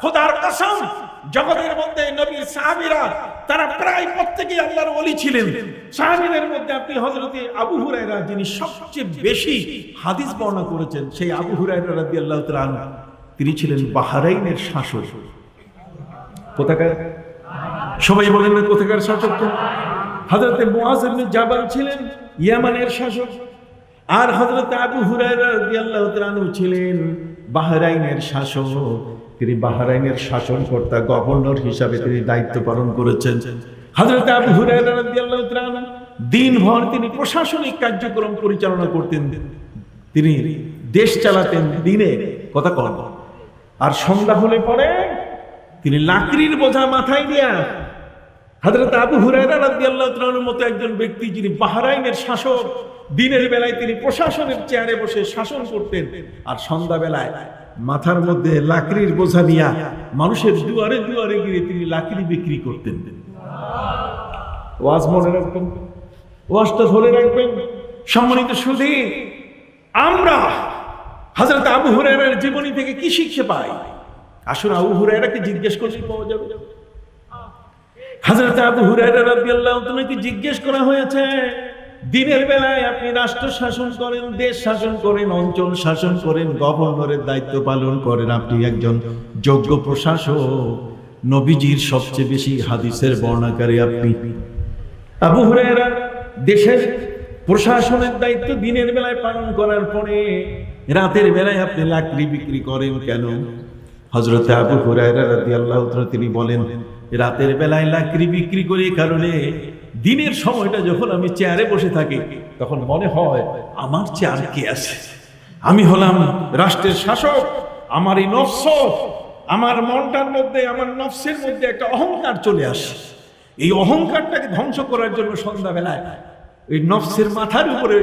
খোদার কসম জগতের মধ্যে নবীর সাহাবীরা তারা প্রায় প্রত্যেকেই আল্লাহর ওলি ছিলেন। সাহাবীদের মধ্যে আপনি হযরতে আবু হুরায়রা যিনি সবচেয়ে বেশি হাদিস বর্ণনা করেছেন সেই আবু হুরায়রা তাআলা আনহু, তিনি ছিলেন বাহরাইনের শাসক। কোথাকার? সবাই বলেন না কোথাকার শাসক হযরতে মুআজ ইবনে জাবাল ছিলেন ইয়ামানের শাসক। আর হযরত আবু হুরায়রা তাআলা আনহু ছিলেন বাহরাইনের শাসক তিনি বাহরাইনের শাসনকর্তা, গভর্নর হিসাবে তিনি দায়িত্ব পালন করেছেন। হযরত আবু হুরায়রা দিনভর তিনি প্রশাসনিক কার্যক্রম পরিচালনা করতেন। তিনি দেশ চালাতেন, দিনে কথা কন আর সন্ধ্যা হলে পরে তিনি লাকড়ির বোঝা মাথায় নিয়ে হযরত আবু হুরায়রা রাদিয়াল্লাহু তাআলার মতো একজন ব্যক্তি যিনি বাহরাইনের শাসক, দিনের বেলায় তিনি প্রশাসনের চেয়ারে বসে শাসন করতেন আর সন্ধ্যা বেলায় মাথার মধ্যে লাকড়ির বোঝা নিয়ে মানুষের দুয়ারে দুয়ারে গিয়ে তিনি লাকড়ি বিক্রি করতেন। ওয়াজ মনে রাখবেন? ওয়াজটা ধরে রাখবেন? সম্মানিত সুধী, আমরা হযরত আবু হুরায়রার জীবনী থেকে কি শিক্ষা পাই? আসুন আবু হুরায়রাকে জিজ্ঞেস করলে পাওয়া যাবে। হযরত আবু হুরায়রা রাদিয়াল্লাহু তাআলাকে জিজ্ঞেস করা হয়েছে, দিনের বেলায় আপনি রাষ্ট্র শাসন করেন, দেশ শাসন করেন, অঞ্চল শাসন করেন, গভর্নরের দায়িত্ব পালন করেন, আপনি একজন যোগ্য প্রশাসক। নবীজির সবচেয়ে বেশি হাদিসের বর্ণাকারী আপনি। আবু হুরায়রা দেশের প্রশাসনের দায়িত্ব দিনের বেলায় পালন করার পরে রাতের বেলায় আপনি লাকড়ি বিক্রি করেন কেন? হজরত আবু হুরায়রা রাদিয়াল্লাহু তাআলা তিনি বলেন রাতের বেলায় লাকড়ি বিক্রি করি কারণে দিনের সময়টা যখন আমি চেয়ারে বসে থাকি, তখন মনে হয় আমার চেয়ার কে আছে? আমি হলাম রাষ্ট্রের শাসক আমার এই নফস, আমার মনটার মধ্যে, আমার নফসের মধ্যে একটা অহংকার চলে আসে। এই অহংকারটাকে ধ্বংস করার জন্য সন্ধ্যাবেলায় ওই নফসের মাথার উপরে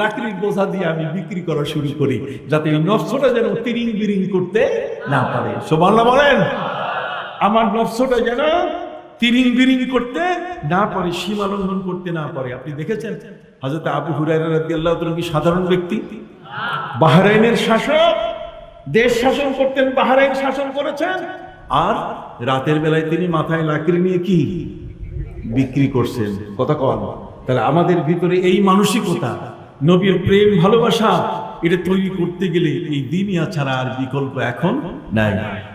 লাকড়ির বোঝা দিয়ে আমি বিক্রি করা শুরু করি, যাতে এই নফসটা যেন তিরিং বিরিং করতে না পারে। সোমাল্লা বলেন। আমার নফসটা যেন তিরিং বিরিং করতে না পারে, সীমা লঙ্ঘন করতে না পারে। আপনি দেখেছেন? হযরত আবু তাআলা কি সাধারণ ব্যক্তি? বাহরাইনের শাসক, দেশ শাসন করতেন, বাহরাইন শাসন করেছেন। আর রাতের বেলায় তিনি মাথায় লাকড়ি নিয়ে কি বিক্রি করছেন? কথা কন। তাহলে আমাদের ভিতরে এই মানসিকতা, নবীর প্রেম, ভালোবাসা, এটা তৈরি করতে গেলে এই দিনিয়া ছাড়া আর বিকল্প এখন নাই।